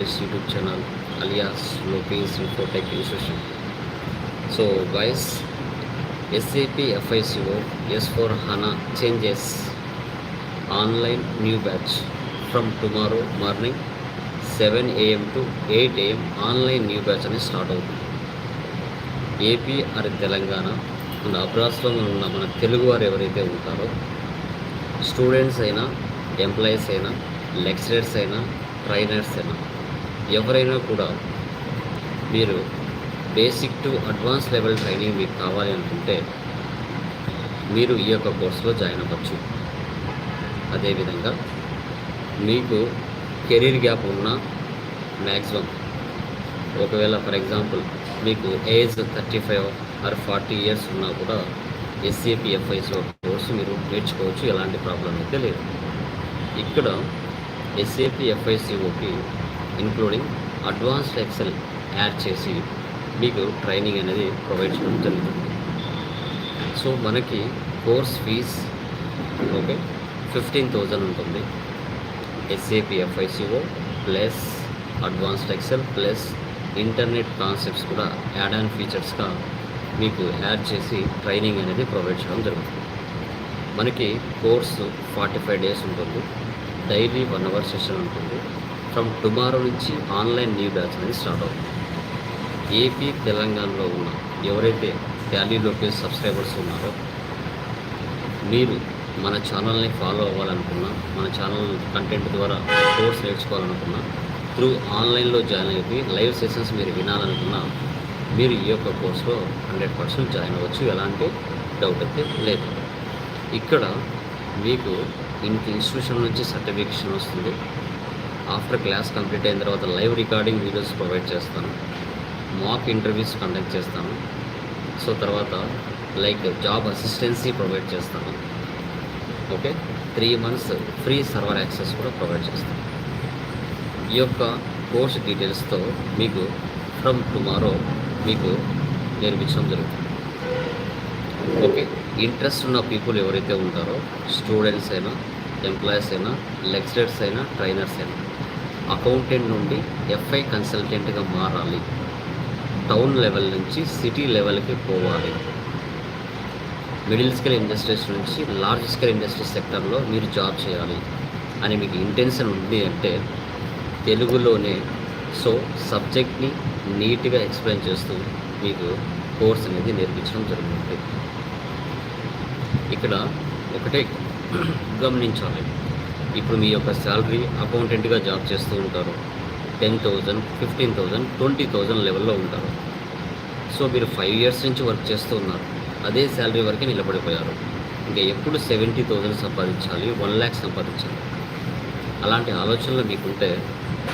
YouTube channel alias Lopes Infotech institution so wise SAP FICO S four HANA changes online new batch from tomorrow morning seven AM to eight AM online new batch అనేది start అవుతుంది AP అరే తెలంగాణ మన అబ్రాస్లో ఉన్న మన తెలుగు వారు ఎవరైతే ఉంటారో students అయినా ఎంప్లాయీస్ అయినా లెక్చరర్స్ అయినా ట్రైనర్స్ అయినా ఎవరైనా కూడా మీరు basic to advance level training మీకు కావాలి అనుకుంటే మీరు ఈ యొక్క కోర్సులో జాయిన్ అవ్వచ్చు. అదేవిధంగా మీకు కెరీర్ గ్యాప్ ఉన్న మ్యాక్సిమం ఒకవేళ ఫర్ ఎగ్జాంపుల్ మీకు age thirty five or forty years ఉన్నా కూడా ఎస్ఏపి కోర్సు మీరు నేర్చుకోవచ్చు. ఎలాంటి ప్రాబ్లం అయితే లేదు. ఇక్కడ ఎస్ఏపిఎఫ్ఐసిఓకి ఇంక్లూడింగ్ అడ్వాన్స్డ్ ఎక్సెల్ యాడ్ చేసి మీకు ట్రైనింగ్ అనేది ప్రొవైడ్ చేయడం జరుగుతుంది. సో మనకి course fees okay fifteen thousand ఉంటుంది. SAP FICO plus advanced Excel plus internet concepts కూడా యాడ్ ఆన్ ఫీచర్స్గా మీకు యాడ్ చేసి ట్రైనింగ్ అనేది ప్రొవైడ్ చేయడం జరుగుతుంది. మనకి కోర్సు ఫార్టీ ఫైవ్ డేస్ ఉంటుంది. డైలీ వన్ అవర్ సెషన్ ఉంటుంది. ఫ్రమ్ టుమారో నుంచి ఆన్లైన్ న్యూ బ్యాచ్ అనేది స్టార్ట్ అవుతుంది. ఏపీ తెలంగాణలో ఉన్న ఎవరైతే వ్యాలీ లోకేజ్ సబ్స్క్రైబర్స్ ఉన్నారో మీరు మన ఛానల్ని ఫాలో అవ్వాలనుకున్నా మన ఛానల్ కంటెంట్ ద్వారా కోర్స్ నేర్చుకోవాలనుకున్నా త్రూ ఆన్లైన్లో జాయిన్ అయిపోయి లైవ్ సెషన్స్ మీరు వినాలనుకున్నా మీరు ఈ యొక్క కోర్సులో హండ్రెడ్ పర్సెంట్ జాయిన్ అవ్వచ్చు. ఎలాంటి డౌట్ అయితే లేదు. ఇక్కడ మీకు ఇంటి ఇన్స్టిట్యూషన్ నుంచి సర్టిఫికేషన్ వస్తుంది. ఆఫ్టర్ క్లాస్ కంప్లీట్ అయిన తర్వాత లైవ్ రికార్డింగ్ వీడియోస్ ప్రొవైడ్ చేస్తాను. మాక్ ఇంటర్వ్యూస్ కండక్ట్ చేస్తాను. సో తర్వాత లైక్ జాబ్ అసిస్టెన్సీ ప్రొవైడ్ చేస్తాను. Okay? Three months free server access కూడా ప్రొవైడ్ చేస్తాను. ఈ యొక్క కోర్స్ డీటెయిల్స్తో మీకు ఫ్రమ్ టుమారో మీకు నేర్పించడం జరుగుతుంది. ఓకే? ఇంట్రెస్ట్ ఉన్న పీపుల్ ఎవరైతే ఉంటారో స్టూడెంట్స్ అయినా ఎంప్లాయీస్ అయినా లెక్చరర్స్ అయినా ట్రైనర్స్ అయినా అకౌంటెంట్ నుండి ఎఫ్ఐ కన్సల్టెంట్గా మారాలి. టౌన్ లెవెల్ నుంచి సిటీ లెవెల్కి పోవాలి. మిడిల్ స్కేల్ ఇండస్ట్రీస్ నుంచి లార్జ్ స్కేల్ ఇండస్ట్రీస్ సెక్టర్లో మీరు జాబ్ చేయాలి అని మీకు ఇంటెన్షన్ ఉంది అంటే తెలుగులోనే సో సబ్జెక్ట్ని నీట్గా ఎక్స్ప్లెయిన్ చేస్తూ మీకు కోర్స్ అనేది నేర్పించడం జరుగుతుంది. ఇక్కడ ఒకటే గమనించాలి. ఇప్పుడు మీ యొక్క శాలరీ అకౌంటెంట్గా జాబ్ చేస్తూ ఉంటారు. Ten thousand fifteen thousand twenty thousand లెవెల్లో ఉంటారు. సో మీరు ఫైవ్ ఇయర్స్ నుంచి వర్క్ చేస్తూ ఉన్నారు. అదే శాలరీ వరకే నిలబడిపోయారు. ఇంకా ఎప్పుడు సెవెంటీ థౌజండ్ సంపాదించాలి వన్ ల్యాక్ సంపాదించాలి? అలాంటి ఆలోచనలు మీకుంటే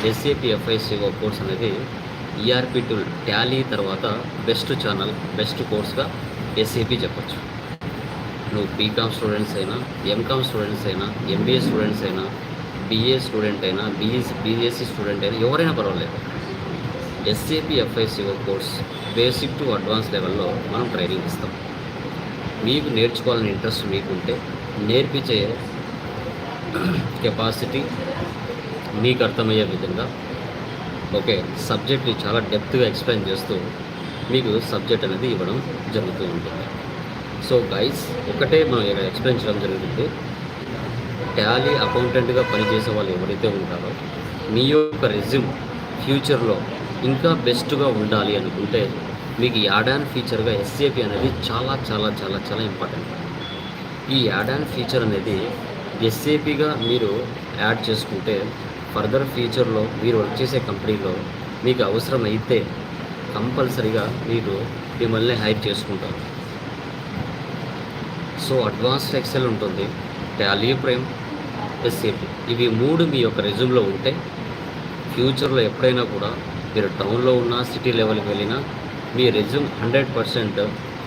ఎస్ఏపి ఎఫ్ఐసిఓ కోర్స్ అనేది ఈఆర్పి టూల్ టాలీ తర్వాత బెస్ట్ ఛానల్ బెస్ట్ కోర్స్గా ఎస్ఏపి చెప్పచ్చు. నువ్వు బీకామ్ స్టూడెంట్స్ అయినా ఎంకామ్ స్టూడెంట్స్ అయినా ఎంబీఏ స్టూడెంట్స్ అయినా బీఏ స్టూడెంట్ అయినా బీఎస్ బీఎస్సీ స్టూడెంట్ అయినా ఎవరైనా పర్వాలేదు. SAP FICO course basic to advance లెవెల్లో మనం ట్రైనింగ్ ఇస్తాం. మీకు నేర్చుకోవాలని ఇంట్రెస్ట్ మీకుంటే నేర్పించే కెపాసిటీ మీకు అర్థమయ్యే విధంగా ఓకే సబ్జెక్ట్ని చాలా డెప్త్గా ఎక్స్ప్లెయిన్ చేస్తూ మీకు సబ్జెక్ట్ అనేది ఇవ్వడం జరుగుతూ ఉంటుంది. సో గైస్ ఒకటే మనం ఇక్కడ ఎక్స్ప్లెయిన్ చేయడం జరుగుతుంది టాలీ అకౌంటెంట్గా పనిచేసే వాళ్ళు ఎవరైతే ఉంటారో మీ యొక్క రెజ్యూమ్ ఫ్యూచర్లో ఇంకా బెస్ట్గా ఉండాలి అనుకుంటే మీకు యాడ్ ఆన్ ఫీచర్గా ఎస్ఏపి అనేది చాలా చాలా చాలా చాలా ఇంపార్టెంట్ ఈ యాడ్ ఆన్ ఫీచర్ అనేది ఎస్ఏపిగా మీరు యాడ్ చేసుకుంటే ఫర్దర్ ఫ్యూచర్లో మీరు వర్క్ చేసే కంపెనీలో మీకు అవసరమైతే కంపల్సరిగా కంపల్సరీగా మీరు మిమ్మల్ని హైర్ చేసుకుంటారు. సో అడ్వాన్స్డ్ ఎక్సెల్ ఉంటుంది. టాలీ ప్రైమ్ ఎస్ఏపి ఇవి మూడు మీ యొక్క రెజ్యూమ్లో ఉంటే ఫ్యూచర్లో ఎప్పుడైనా కూడా మీరు టౌన్లో ఉన్నా సిటీ లెవెల్కి వెళ్ళినా మీ రెజ్యూమ్ హండ్రెడ్ పర్సెంట్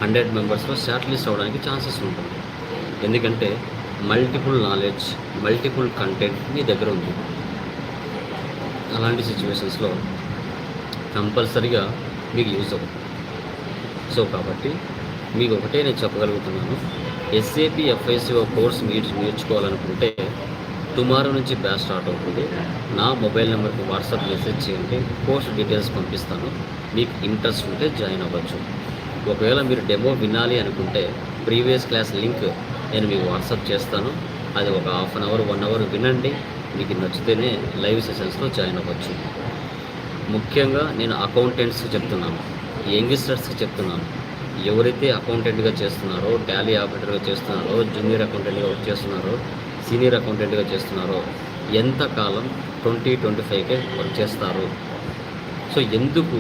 హండ్రెడ్ మెంబర్స్లో షార్ట్ లిస్ట్ అవ్వడానికి ఛాన్సెస్ ఉంటుంది. ఎందుకంటే మల్టిపుల్ నాలెడ్జ్ మల్టిపుల్ కంటెంట్ మీ దగ్గర ఉంది. అలాంటి సిచ్యువేషన్స్లో కంపల్సరీగా మీకు యూజ్ అవుతుంది. సో కాబట్టి మీకు ఒకటే నేను చెప్పగలుగుతున్నాను. ఎస్ఏపి ఎఫ్ఐసిఓ కోర్స్ మీరు నేర్చుకోవాలనుకుంటే టుమారో నుంచి బ్యాచ్ స్టార్ట్ అవుతుంది. నా మొబైల్ నెంబర్కి వాట్సాప్ మెసేజ్ చేయండి. కోర్స్ డీటెయిల్స్ పంపిస్తాను. మీకు ఇంట్రెస్ట్ ఉంటే జాయిన్ అవ్వచ్చు. ఒకవేళ మీరు డెమో వినాలి అనుకుంటే ప్రీవియస్ క్లాస్ లింక్ నేను మీకు వాట్సాప్ చేస్తాను. అది ఒక half an hour one hour వినండి. మీకు నచ్చితేనే లైవ్ సెషన్స్లో జాయిన్ అవ్వచ్చు. ముఖ్యంగా నేను అకౌంటెంట్స్కి చెప్తున్నాను. యంగ్స్టర్స్కి చెప్తున్నాను. ఎవరైతే అకౌంటెంట్గా చేస్తున్నారో టాలీ ఆపరేటర్గా చేస్తున్నారో జూనియర్ అకౌంటెంట్గా వర్క్ చేస్తున్నారో సీనియర్ అకౌంటెంట్గా చేస్తున్నారో ఎంతకాలం ట్వంటీ ట్వంటీ ఫైవ్కే వర్క్ చేస్తారు? సో ఎందుకు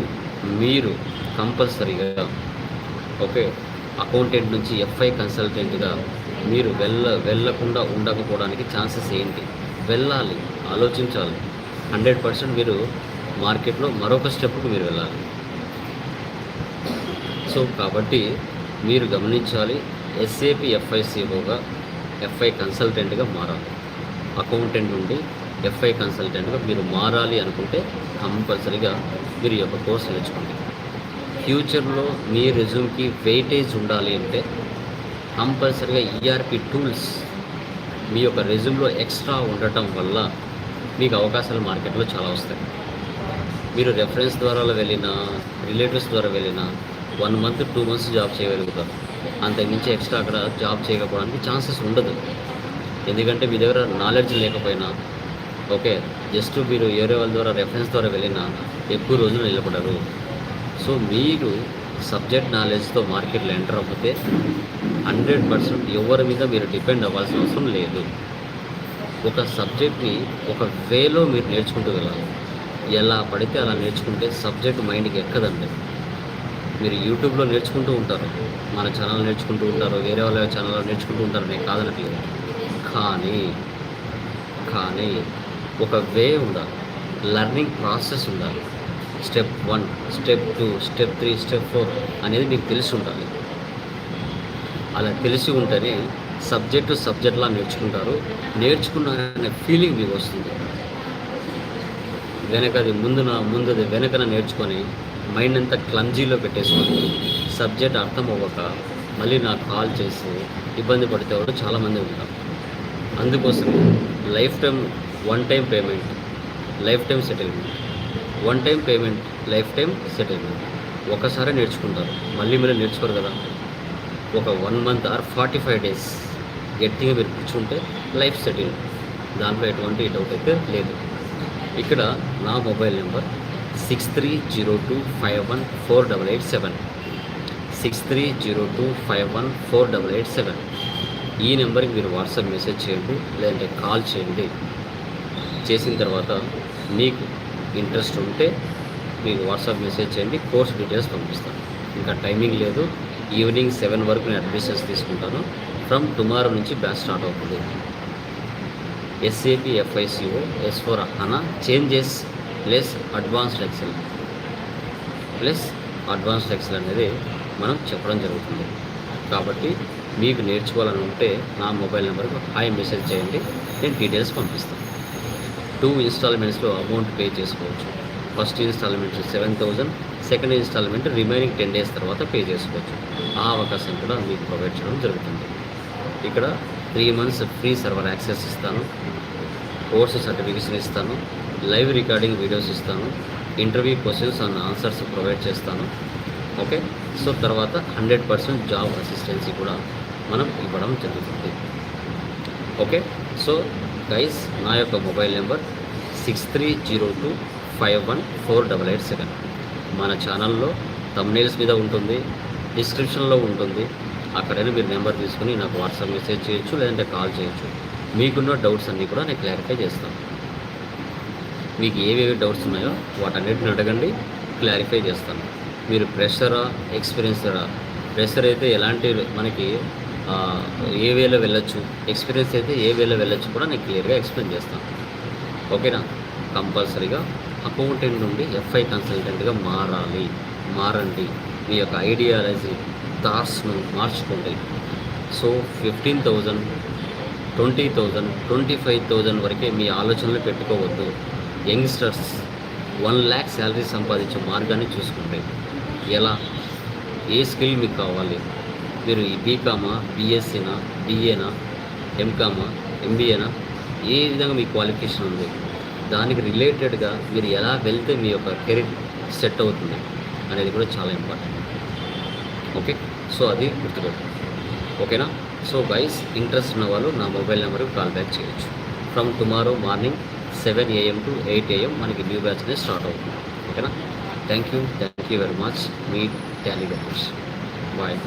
మీరు కంపల్సరీగా ఓకే అకౌంటెంట్ నుంచి ఎఫ్ఐ కన్సల్టెంట్గా మీరు వెళ్ళ వెళ్ళకుండా ఉండకపోవడానికి ఛాన్సెస్ ఏంటి? వెళ్ళాలి ఆలోచించాలి. హండ్రెడ్ పర్సెంట్ మీరు మార్కెట్లో మరొక స్టెప్కు మీరు వెళ్ళాలి. సో కాబట్టి మీరు గమనించాలి ఎస్ఏపి ఎఫ్ఐసిఓగా ఎఫ్ఐ కన్సల్టెంట్గా మారాలి. అకౌంటెంట్ నుండి ఎఫ్ఐ కన్సల్టెంట్గా మీరు మారాలి అనుకుంటే కంపల్సరీగా మీరు ఈ యొక్క కోర్సు నేర్చుకోండి. ఫ్యూచర్లో మీ రెజ్యూమ్కి వెయిటేజ్ ఉండాలి అంటే కంపల్సరీగా ఈఆర్పి టూల్స్ మీ యొక్క రెజ్యూమ్లో ఎక్స్ట్రా ఉండటం వల్ల మీకు అవకాశాలు మార్కెట్లో చాలా వస్తాయి. మీరు రెఫరెన్స్ ద్వారా వెళ్ళినా రిలేటివ్స్ ద్వారా వెళ్ళినా one month two months job చేయగలుగుతారు అంతకుమించి ఎక్స్ట్రా అక్కడ జాబ్ చేయకపోవడానికి ఛాన్సెస్ ఉండదు. ఎందుకంటే మీ దగ్గర నాలెడ్జ్ లేకపోయినా ఓకే జస్ట్ మీరు వేరే వాళ్ళ ద్వారా రెఫరెన్స్ ద్వారా వెళ్ళినా ఎక్కువ రోజులు నిలబడరు. సో మీరు సబ్జెక్ట్ నాలెడ్జ్తో మార్కెట్లో ఎంటర్ అవ్వతే హండ్రెడ్ పర్సెంట్ ఎవరి మీద మీరు డిపెండ్ అవ్వాల్సిన అవసరం లేదు. ఒక సబ్జెక్ట్ని ఒక వేలో మీరు నేర్చుకుంటూ వెళ్ళాలి. ఎలా పడితే అలా నేర్చుకుంటే సబ్జెక్ట్ మైండ్కి ఎక్కదండి. మీరు యూట్యూబ్లో నేర్చుకుంటూ ఉంటారు. మన ఛానల్ నేర్చుకుంటూ ఉంటారు. వేరే వాళ్ళ ఛానల్లో నేర్చుకుంటూ ఉంటారు. నేను కాదనట్లేదు. కానీ కానీ ఒక వే ఉండాలి. లెర్నింగ్ ప్రాసెస్ ఉండాలి. Step one step two step three step four అనేది మీకు తెలిసి ఉండాలి. అలా తెలిసి ఉంటేనే సబ్జెక్టు సబ్జెక్ట్లా నేర్చుకుంటారు. నేర్చుకున్న ఫీలింగ్ మీకు వస్తుంది. వెనకది ముందున ముందుది వెనకన నేర్చుకొని మైండ్ అంతా క్లంజీలో పెట్టేసుకొని సబ్జెక్ట్ అర్థం అవ్వక మళ్ళీ నాకు కాల్ చేసి ఇబ్బంది పడితే వాళ్ళు చాలామంది ఉంటారు. అందుకోసం lifetime one time payment lifetime settlement. One time payment lifetime settlement. ఒకసారి నేర్చుకుంటారు మళ్ళీ మళ్ళీ నేర్చుకోరు కదా. ఒక one month or forty five days గట్టిగా మీరు కూర్చుంటే లైఫ్ సెటిల్. దాంట్లో ఎటువంటి డౌట్ అయితే లేదు. ఇక్కడ నా mobile number six three zero two five one four double eight seven six three zero two five one four double eight seven ఈ నెంబర్కి మీరు వాట్సాప్ మెసేజ్ చేయండి లేదంటే కాల్ చేయండి. చేసిన తర్వాత మీకు ఇంట్రెస్ట్ ఉంటే మీకు వాట్సాప్ మెసేజ్ చేయండి కోర్స్ డీటెయిల్స్ పంపిస్తాను. ఇంకా టైమింగ్ లేదు. ఈవినింగ్ సెవెన్ వరకు నేను అడ్మిషన్స్ తీసుకుంటాను. ఫ్రమ్ టుమారో నుంచి బ్యాచ్ స్టార్ట్ అవుతుంది. SAP FICO S four HANA changes plus advanced Excel. Plus advanced Excel అనేది మనం చెప్పడం జరుగుతుంది. కాబట్టి మీకు నేర్చుకోవాలని ఉంటే నా మొబైల్ నెంబర్కి హాయ్ మెసేజ్ చేయండి. నేను డీటెయిల్స్ పంపిస్తాను. టూ ఇన్స్టాల్మెంట్స్లో అమౌంట్ పే చేసుకోవచ్చు. First instalment seven thousand second instalment remaining ten days తర్వాత పే చేసుకోవచ్చు. ఆ అవకాశం కూడా మీకు ప్రొవైడ్ చేయడం జరుగుతుంది. ఇక్కడ three months free server access ఇస్తాను. కోర్సు సర్టిఫికేషన్ ఇస్తాను. లైవ్ రికార్డింగ్ వీడియోస్ ఇస్తాను interview questions and answers provide చేస్తాను ఓకే? సో తర్వాత హండ్రెడ్ పర్సెంట్ జాబ్ అసిస్టెన్సీ కూడా మనం ఇవ్వడం జరుగుతుంది ఓకే? సో గైస్ నా యొక్క mobile number six three zero two five one four double eight seven. మన ఛానల్లో తమ్నేల్స్ మీద ఉంటుంది డిస్క్రిప్షన్లో ఉంటుంది అక్కడైనా మీరు నెంబర్ తీసుకుని నాకు వాట్సాప్ మెసేజ్ చేయొచ్చు లేదంటే కాల్ చేయొచ్చు. మీకున్న డౌట్స్ అన్నీ కూడా నేను క్లారిఫై చేస్తాను. మీకు ఏవేవి డౌట్స్ ఉన్నాయో వాటన్నిటిని అడగండి క్లారిఫై చేస్తాను. మీరు ప్రెషరా ఎక్స్పీరియన్సరా ప్రెషర్ అయితే ఎలాంటి మనకి ఏ వేలో వెళ్ళొచ్చు ఎక్స్పీరియన్స్ అయితే ఏ వేలో వెళ్ళొచ్చు కూడా నేను క్లియర్గా ఎక్స్ప్లెయిన్ చేస్తాను. ఓకేనా కంపల్సరీగా అకౌంటెంట్ నుండి ఎఫ్ఐ కన్సల్టెంట్గా మారాలి. మారండి. మీ యొక్క ఐడియాలజీ థాట్స్ను మార్చుకోండి. So fifteen thousand twenty thousand twenty five thousand వరకే మీ ఆలోచనలు పెట్టుకోవద్దు. యంగ్స్టర్స్ వన్ ల్యాక్ శాలరీ సంపాదించే మార్గాన్ని చూసుకుంటాయి ఎలా? ఏ స్కిల్ మీకు కావాలి? మీరు ఈ బీకామా బీఎస్సీనా బిఏనా ఎంకామా ఎంబీఏనా ఏ విధంగా మీ క్వాలిఫికేషన్ ఉంది? దానికి రిలేటెడ్గా మీరు ఎలా వెళ్తే మీ యొక్క కెరీర్ సెట్ అవుతుంది అనేది కూడా చాలా ఇంపార్టెంట్. ఓకే? సో అది గుర్తుపెట్టు ఓకేనా? సో గైస్ ఇంట్రెస్ట్ ఉన్న వాళ్ళు నా మొబైల్ నెంబర్కి కాల్ బ్యాక్ చేయొచ్చు. From tomorrow morning seven AM to eight AM మనకి న్యూ బ్యాచ్ అనేది స్టార్ట్ అవుతుంది. ఓకేనా? Thank you thank you very much. Me Tally bye.